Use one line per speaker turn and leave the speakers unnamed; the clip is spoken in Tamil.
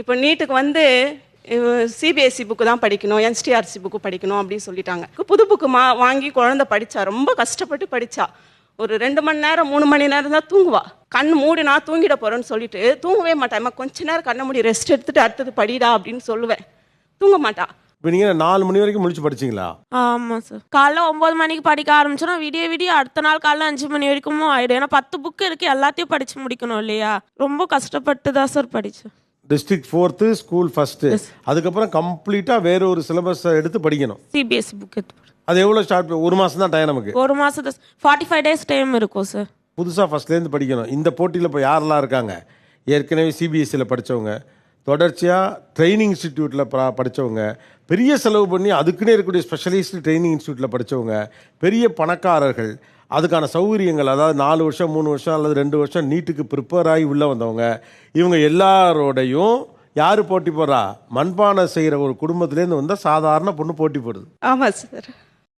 இப்போ நீட்டுக்கு வந்து சிபிஎஸ்சி புக்கு தான் படிக்கணும் என்ஸ்டிஆர்சி புக்கு படிக்கணும் அப்படின்னு சொல்லிட்டாங்க. புது புக்கு மா வாங்கி குழந்தை படிச்சா ரொம்ப கஷ்டப்பட்டு படிச்சா ஒரு ரெண்டு மணி நேரம் மூணு மணி நேரம் தான் தூங்குவா. கண் மூடி நான் தூங்கிட போறேன்னு சொல்லிட்டு தூங்கவே மாட்டேன் கொஞ்ச நேரம் கண்ணை மூடி ரெஸ்ட் எடுத்துட்டு அடுத்தது படிடா அப்படின்னு சொல்லுவேன். தூங்க மாட்டா.
இப்போ நீங்கள் நாலு மணி வரைக்கும் முழிச்சு படிச்சீங்களா?
ஆமாம் சார் காலைல ஒம்பது மணிக்கு படிக்க ஆரம்பிச்சோன்னா விடிய விடிய அடுத்த நாள் காலைல அஞ்சு மணி வரைக்கும் ஆயிடும். ஏன்னா பத்து புக்கு இருக்கு எல்லாத்தையும் படிச்சு முடிக்கணும் இல்லையா? ரொம்ப கஷ்டப்பட்டு தான் சார் படித்தேன்
டிஸ்ட்ரிக்ட் ஃபோர்த்து ஸ்கூல் ஃபஸ்ட்டு அதுக்கப்புறம் கம்ப்ளீட்டாக வேற ஒரு சிலபஸை எடுத்து படிக்கணும்.
சிபிஎஸ்சி புக் எடுத்து
அது எவ்வளோ ஸ்டார்ட் ஒரு மாதம் தான் டைம் நமக்கு.
ஒரு மாசத்து ஃபார்ட்டி ஃபைவ் டேஸ் டைம் இருக்கும் சார்
புதுசாக ஃபஸ்ட்லேருந்து படிக்கணும். இந்த போட்டியில் இப்போ யாரெல்லாம் இருக்காங்க? ஏற்கனவே சிபிஎஸ்சியில் படித்தவங்க தொடர்ச்சியாக ட்ரைனிங் இன்ஸ்டிடியூட்டில் ப படித்தவங்க பெரிய செலவு பண்ணி அதுக்குன்னே இருக்கக்கூடிய ஸ்பெஷலிஸ்ட் ட்ரைனிங் இன்ஸ்டியூட்டில் படித்தவங்க பெரிய பணக்காரர்கள் அதுக்கான சௌகரியங்கள் அதாவது நாலு வருஷம் மூணு வருஷம் அல்லது ரெண்டு வருஷம் நீட்டுக்கு ப்ரிப்பேர் ஆகி உள்ளே வந்தவங்க இவங்க எல்லாரோடையும் யார் போட்டி போடுறா? மண்பானை செய்கிற ஒரு குடும்பத்துலேருந்து வந்தால் சாதாரண பொண்ணு போட்டி போடுது.
ஆமாம் சார்